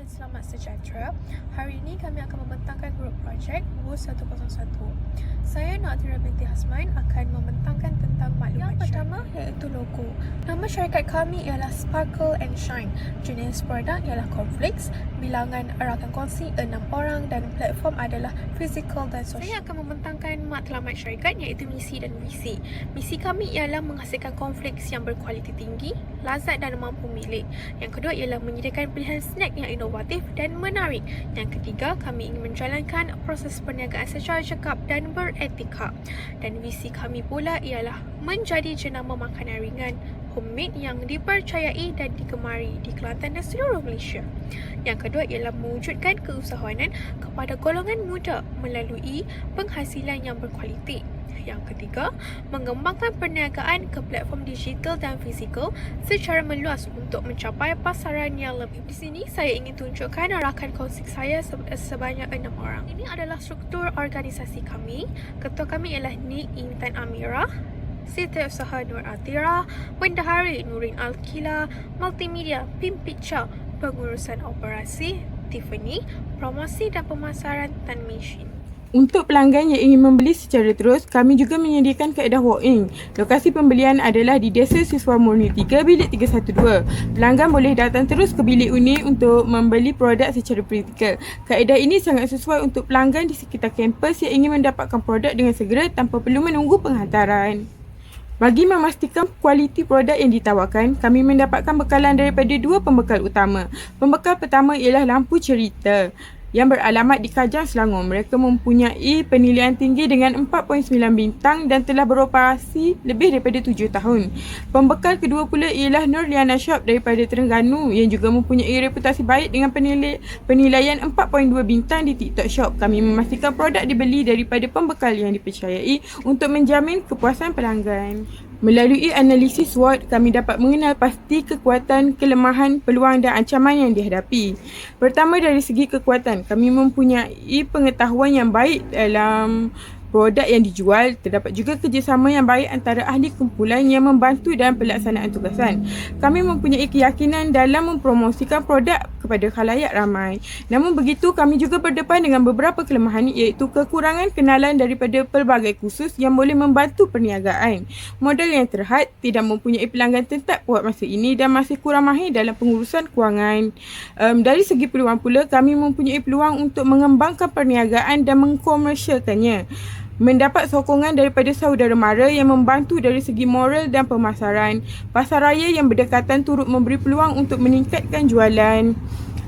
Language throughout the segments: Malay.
dan selamat sejahtera. Hari ini kami akan membentangkan grup projek WU101. Saya Naatira binti Hasmain akan membentangkan tentang maklumat Yang pertama iaitu logo. Nama syarikat kami ialah Sparkle and Shine. Jenis produk ialah Cornflakes, bilangan rakan kongsi 6 orang dan platform adalah physical dan social. Saya akan membentangkan matlamat syarikat iaitu misi dan visi. Misi kami ialah menghasilkan cornflakes yang berkualiti tinggi, lazat dan mampu milik. Yang kedua ialah menyediakan pilihan snack yang inovatif dan menarik. Yang ketiga, kami ingin menjalankan proses perniagaan secara cekap dan beretika. Dan visi kami pula ialah menjadi jenama makanan ringan homemade yang dipercayai dan digemari di Kelantan dan seluruh Malaysia. Yang kedua ialah mewujudkan keusahawanan kepada golongan muda melalui penghasilan yang berkualiti. Yang ketiga, mengembangkan perniagaan ke platform digital dan fizikal secara meluas untuk mencapai pasaran yang lebih. Di sini, saya ingin tunjukkan rakan kongsi saya sebanyak enam orang. Ini adalah struktur organisasi kami. Ketua kami ialah Nik Intan Amira, Setiausaha Nur Atira, Bendahari Nurin Alkila, Multimedia Pim Pengurusan Operasi Tiffany, Promosi dan Pemasaran Tan Mishin. Untuk pelanggan yang ingin membeli secara terus, kami juga menyediakan kaedah walk-in. Lokasi pembelian adalah di Desa Siswa Murni 3, bilik 312. Pelanggan boleh datang terus ke bilik unit untuk membeli produk secara praktikal. Kaedah ini sangat sesuai untuk pelanggan di sekitar kampus yang ingin mendapatkan produk dengan segera tanpa perlu menunggu penghantaran. Bagi memastikan kualiti produk yang ditawarkan, kami mendapatkan bekalan daripada dua pembekal utama. Pembekal pertama ialah lampu cerita yang beralamat di Kajang Selangor. Mereka mempunyai penilaian tinggi dengan 4.9 bintang dan telah beroperasi lebih daripada 7 tahun. Pembekal kedua pula ialah Nur Liana Shop daripada Terengganu yang juga mempunyai reputasi baik dengan penilai, penilaian 4.2 bintang di TikTok Shop. Kami memastikan produk dibeli daripada pembekal yang dipercayai untuk menjamin kepuasan pelanggan. Melalui analisis SWOT, kami dapat mengenal pasti kekuatan, kelemahan, peluang dan ancaman yang dihadapi. Pertama dari segi kekuatan, kami mempunyai pengetahuan yang baik dalam produk yang dijual, terdapat juga kerjasama yang baik antara ahli kumpulan yang membantu dalam pelaksanaan tugasan. Kami mempunyai keyakinan dalam mempromosikan produk kepada khalayak ramai. Namun begitu, kami juga berdepan dengan beberapa kelemahan iaitu kekurangan kenalan daripada pelbagai kursus yang boleh membantu perniagaan. Modal yang terhad, tidak mempunyai pelanggan tetap buat masa ini dan masih kurang mahir dalam pengurusan kewangan. Um, dari segi peluang pula, kami mempunyai peluang untuk mengembangkan perniagaan dan mengkomersialkannya mendapat sokongan daripada saudara mara yang membantu dari segi moral dan pemasaran. Pasar raya yang berdekatan turut memberi peluang untuk meningkatkan jualan.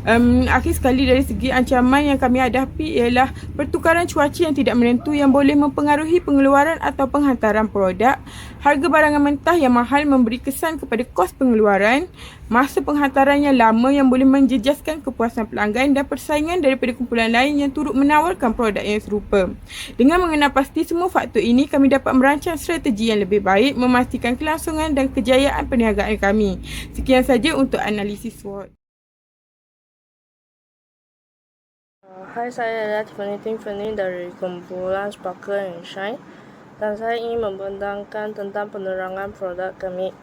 Um, akhir sekali dari segi ancaman yang kami hadapi ialah pertukaran cuaca yang tidak menentu yang boleh mempengaruhi pengeluaran atau penghantaran produk, harga barangan mentah yang mahal memberi kesan kepada kos pengeluaran, masa penghantaran yang lama yang boleh menjejaskan kepuasan pelanggan dan persaingan daripada kumpulan lain yang turut menawarkan produk yang serupa. Dengan mengenal pasti semua faktor ini, kami dapat merancang strategi yang lebih baik memastikan kelangsungan dan kejayaan perniagaan kami. Sekian saja untuk analisis SWOT. Hai, saya adalah Tiffany Tiffany dari kumpulan Sparkle and Shine dan saya ingin membentangkan tentang penerangan produk kami.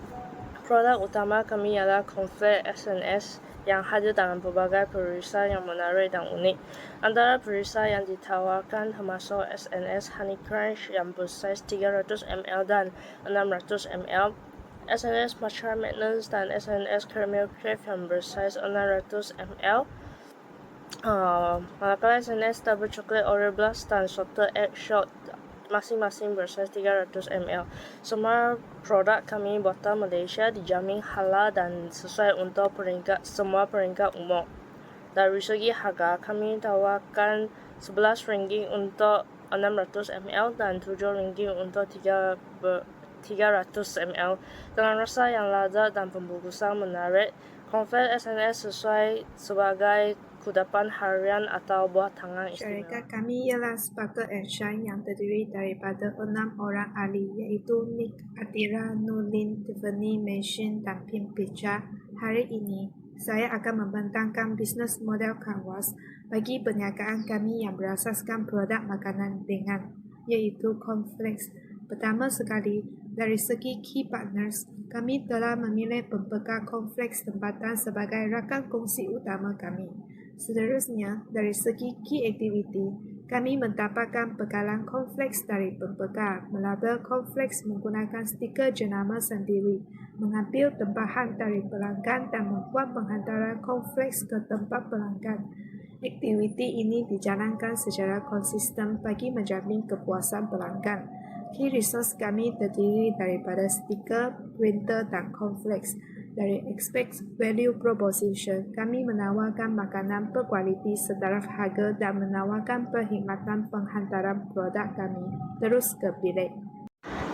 Produk utama kami ialah Conflict SNS yang hadir dalam berbagai periksaan yang menarik dan unik. Antara periksaan yang ditawarkan termasuk SNS Honey Crunch yang bersaiz 300ml dan 600ml, SNS Matcha Madness dan SNS Caramel Crave yang bersaiz 600ml, Uh, manakala SNS double chocolate Oreo Blast dan Shorter Egg Shot masing-masing bersaiz 300 ml. Semua produk kami buatan Malaysia dijamin halal dan sesuai untuk peringkat semua peringkat umum. Dari segi harga, kami tawarkan 11 ringgit untuk 600 ml dan 7 ringgit untuk 3 300 ml dengan rasa yang lazat dan pembungkusan menarik. Konfet SNS sesuai sebagai kudapan harian atau buah tangan istimewa. Syarikat kami ialah Sparkle and Shine yang terdiri daripada enam orang ahli iaitu Nick, Atira, Nulin, Tiffany, Machine dan Pim Picha. Hari ini, saya akan membentangkan bisnes model kanvas bagi perniagaan kami yang berasaskan produk makanan ringan iaitu cornflakes. Pertama sekali, dari segi key partners, kami telah memilih pembekal cornflakes tempatan sebagai rakan kongsi utama kami. Seterusnya, dari segi key activity, kami mendapatkan bekalan kompleks dari pembekal, melabel kompleks menggunakan stiker jenama sendiri, mengambil tempahan dari pelanggan dan membuat penghantaran kompleks ke tempat pelanggan. Aktiviti ini dijalankan secara konsisten bagi menjamin kepuasan pelanggan. Key resource kami terdiri daripada stiker, printer dan kompleks. Dari aspek value proposition, kami menawarkan makanan berkualiti setaraf harga dan menawarkan perkhidmatan penghantaran produk kami terus ke bilik.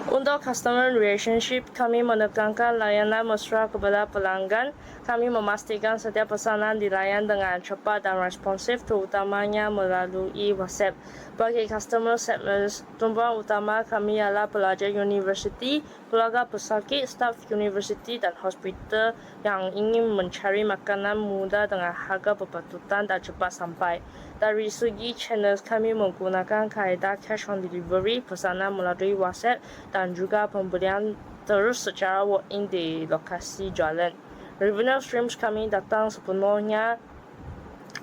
Untuk customer relationship, kami menekankan layanan mesra kepada pelanggan. Kami memastikan setiap pesanan dilayan dengan cepat dan responsif, terutamanya melalui WhatsApp. Bagi customer segments, tumpuan utama kami ialah pelajar universiti, keluarga pesakit, staf universiti dan hospital yang ingin mencari makanan mudah dengan harga berpatutan dan cepat sampai. Dari segi channels, kami menggunakan kaedah cash on delivery, pesanan melalui WhatsApp dan juga pembelian terus secara walk-in di lokasi jualan. Revenue streams kami datang sepenuhnya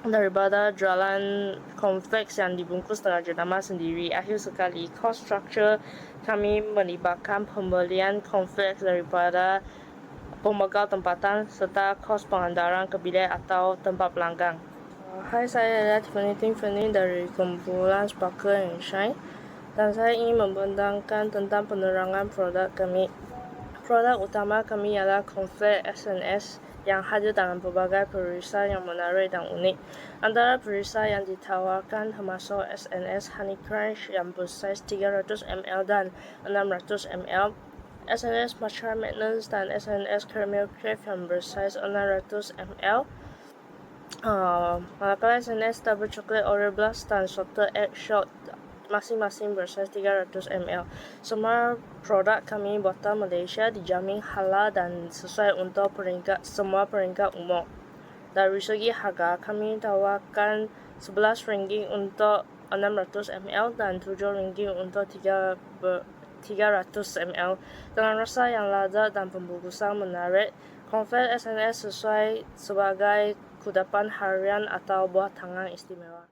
daripada jualan kompleks yang dibungkus dengan jenama sendiri. Akhir sekali, cost structure kami melibatkan pembelian kompleks daripada pemegang tempatan serta kos pengandaran ke bilik atau tempat pelanggan. Hai, saya adalah Tiffany Tiffany dari kumpulan Sparkle and Shine dan saya ingin membentangkan tentang penerangan produk kami. Produk utama kami ialah Conflict SNS yang hadir dengan pelbagai perisai yang menarik dan unik. Antara perisai yang ditawarkan termasuk SNS Honey Crunch yang bersaiz 300ml dan 600ml, SNS Matcha Madness dan SNS Caramel Crave yang bersaiz 600ml, uh, manakala SNS Double Chocolate Oreo Blast dan Salted Egg Shot masing-masing bersaiz 300ml. Semua produk kami buatan Malaysia dijamin halal dan sesuai untuk peringkat semua peringkat umur. Dari segi harga, kami tawarkan RM11 untuk 600ml dan RM7 untuk 3 ber, 300ml dengan rasa yang lezat dan pembungkusan menarik. Konfet SNS sesuai sebagai kudapan harian atau buah tangan istimewa.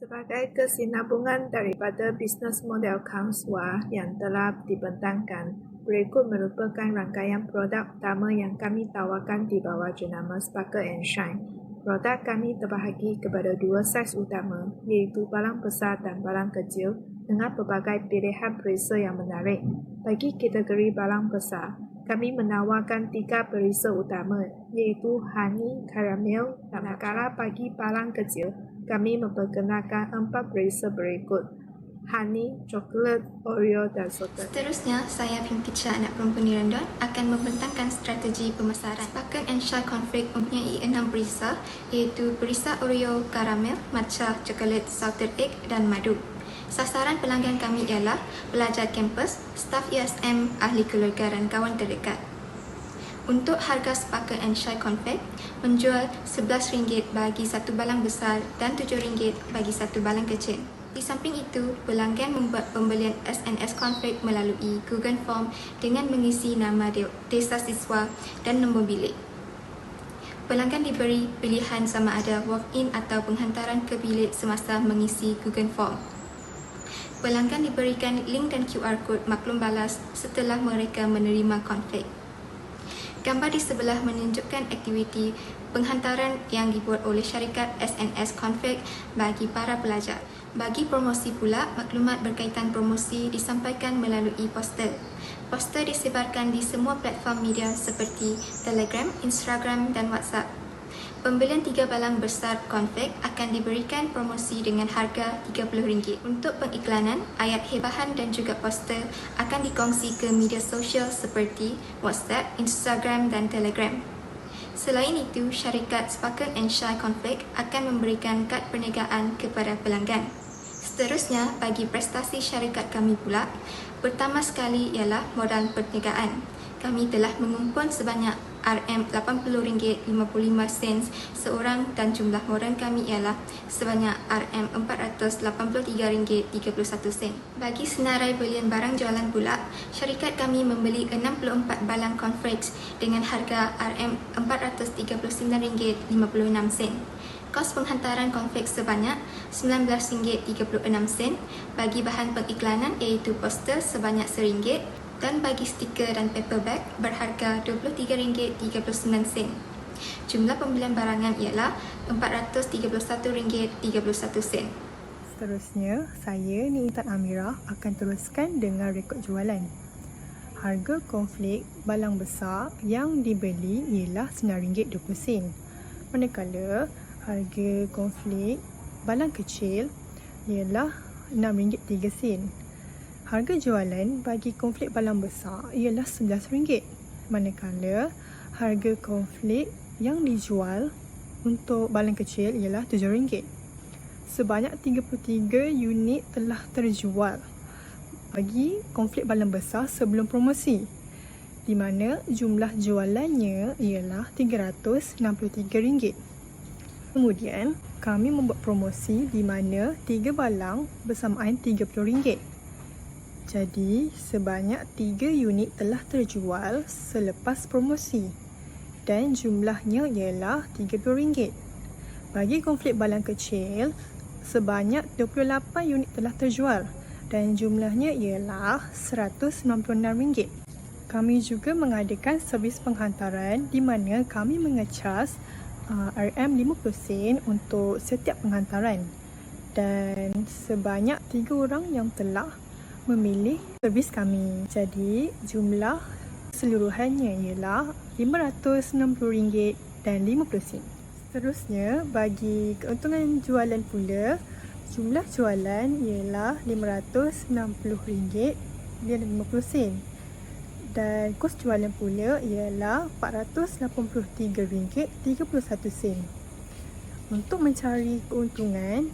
Sebagai kesinambungan daripada bisnes model Kangswa yang telah dibentangkan, berikut merupakan rangkaian produk utama yang kami tawarkan di bawah jenama Sparkle and Shine. Produk kami terbahagi kepada dua saiz utama, iaitu balang besar dan balang kecil dengan pelbagai pilihan perisa yang menarik. Bagi kategori balang besar, kami menawarkan tiga perisa utama, iaitu honey, caramel dan manakala bagi balang kecil, kami memperkenalkan empat perisa berikut. Honey, coklat, Oreo dan salted. Seterusnya, saya Pinkicha anak perempuan Nirandon akan membentangkan strategi pemasaran. Sparkle and Shy Conflict mempunyai enam berisa iaitu berisa Oreo, karamel, matcha, coklat, salted egg dan madu. Sasaran pelanggan kami ialah pelajar kampus, staf USM, ahli keluarga dan kawan terdekat. Untuk harga Sparkle and Shy Conflict menjual RM11 bagi satu balang besar dan RM7 bagi satu balang kecil. Di samping itu, pelanggan membuat pembelian SNS Conflict melalui Google Form dengan mengisi nama de- desa siswa dan nombor bilik. Pelanggan diberi pilihan sama ada walk-in atau penghantaran ke bilik semasa mengisi Google Form. Pelanggan diberikan link dan QR kod maklum balas setelah mereka menerima konflik. Gambar di sebelah menunjukkan aktiviti penghantaran yang dibuat oleh syarikat SNS Config bagi para pelajar. Bagi promosi pula, maklumat berkaitan promosi disampaikan melalui poster. Poster disebarkan di semua platform media seperti Telegram, Instagram dan WhatsApp. Pembelian tiga balang besar konfek akan diberikan promosi dengan harga RM30. Untuk pengiklanan, ayat hebahan dan juga poster akan dikongsi ke media sosial seperti WhatsApp, Instagram dan Telegram. Selain itu, syarikat Sparkle and Shy Conflict akan memberikan kad perniagaan kepada pelanggan. Seterusnya, bagi prestasi syarikat kami pula, pertama sekali ialah modal perniagaan. Kami telah mengumpul sebanyak RM80.55 seorang dan jumlah moran kami ialah sebanyak RM483.31. Bagi senarai belian barang jualan pula, syarikat kami membeli 64 balang cornflakes dengan harga RM439.56. Kos penghantaran cornflakes sebanyak RM19.36 bagi bahan pengiklanan iaitu poster sebanyak RM1 dan bagi stiker dan paper bag berharga RM23.39. Jumlah pembelian barangan ialah RM431.31. Seterusnya, saya Ni Intan Amirah akan teruskan dengan rekod jualan. Harga konflik balang besar yang dibeli ialah RM9.20. Manakala harga konflik balang kecil ialah RM6.03. Harga jualan bagi konflik balang besar ialah RM11. Manakala harga konflik yang dijual untuk balang kecil ialah RM7. Sebanyak 33 unit telah terjual bagi konflik balang besar sebelum promosi di mana jumlah jualannya ialah RM363. Kemudian, kami membuat promosi di mana 3 balang bersamaan RM30. Jadi, sebanyak 3 unit telah terjual selepas promosi dan jumlahnya ialah RM30. Bagi konflik balang kecil, sebanyak 28 unit telah terjual dan jumlahnya ialah RM196. Kami juga mengadakan servis penghantaran di mana kami mengecas uh, RM50 sen untuk setiap penghantaran dan sebanyak 3 orang yang telah memilih servis kami. Jadi jumlah keseluruhannya ialah RM560 dan RM50 sen. Seterusnya, bagi keuntungan jualan pula, jumlah jualan ialah RM560 dan RM50 dan kos jualan pula ialah RM483.31. Untuk mencari keuntungan,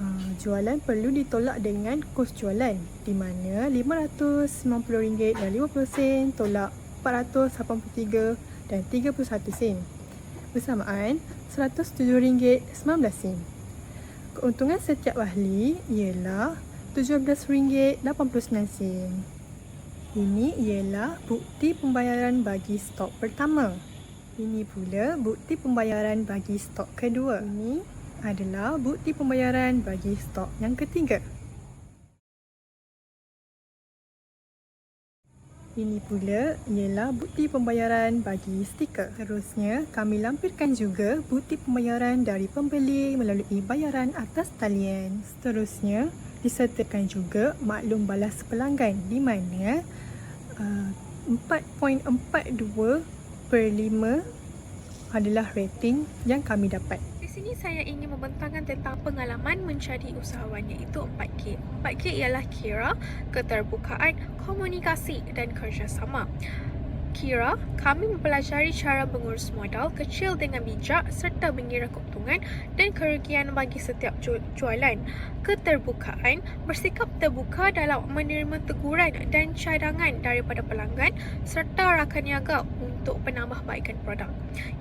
uh, jualan perlu ditolak dengan kos jualan di mana RM590 dan RM50 tolak RM483 dan RM31 bersamaan RM107.19. Keuntungan setiap ahli ialah RM17.89. Ini ialah bukti pembayaran bagi stok pertama. Ini pula bukti pembayaran bagi stok kedua. Ini adalah bukti pembayaran bagi stok yang ketiga. Ini pula ialah bukti pembayaran bagi stiker. Terusnya, kami lampirkan juga bukti pembayaran dari pembeli melalui bayaran atas talian. Seterusnya, disertakan juga maklum balas pelanggan di mana uh, 4.42 per 5 adalah rating yang kami dapat. Sini saya ingin membentangkan tentang pengalaman menjadi usahawan iaitu 4K. 4K ialah kira, keterbukaan, komunikasi dan kerjasama. Kira, kami mempelajari cara mengurus modal kecil dengan bijak serta mengira keuntungan dan kerugian bagi setiap ju- jualan. Keterbukaan, bersikap terbuka dalam menerima teguran dan cadangan daripada pelanggan serta rakan niaga untuk penambahbaikan produk.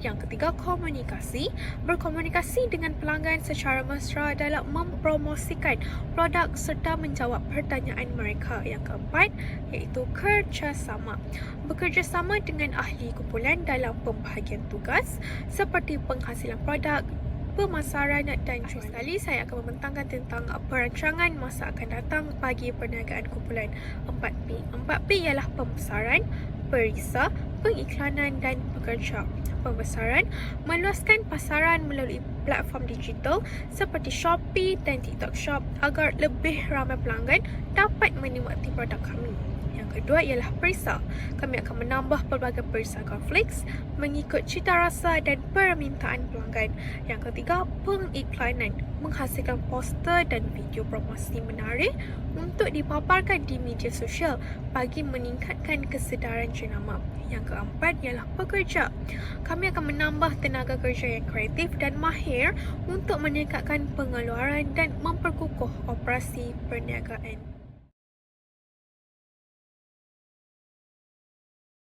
Yang ketiga, komunikasi. Berkomunikasi dengan pelanggan secara mesra dalam mempromosikan produk serta menjawab pertanyaan mereka. Yang keempat, iaitu kerjasama. Bekerjasama dengan ahli kumpulan dalam pembahagian tugas seperti penghasilan produk, pemasaran dan jualan. Sekali saya akan membentangkan tentang perancangan masa akan datang bagi perniagaan kumpulan 4P. 4P ialah pembesaran, perisa, pengiklanan dan pekerja. Pembesaran meluaskan pasaran melalui platform digital seperti Shopee dan TikTok Shop agar lebih ramai pelanggan dapat menikmati produk kami. Kedua ialah perisa. Kami akan menambah pelbagai perisa cornflakes mengikut cita rasa dan permintaan pelanggan. Yang ketiga, pengiklanan. Menghasilkan poster dan video promosi menarik untuk dipaparkan di media sosial bagi meningkatkan kesedaran jenama. Yang keempat ialah pekerja. Kami akan menambah tenaga kerja yang kreatif dan mahir untuk meningkatkan pengeluaran dan memperkukuh operasi perniagaan.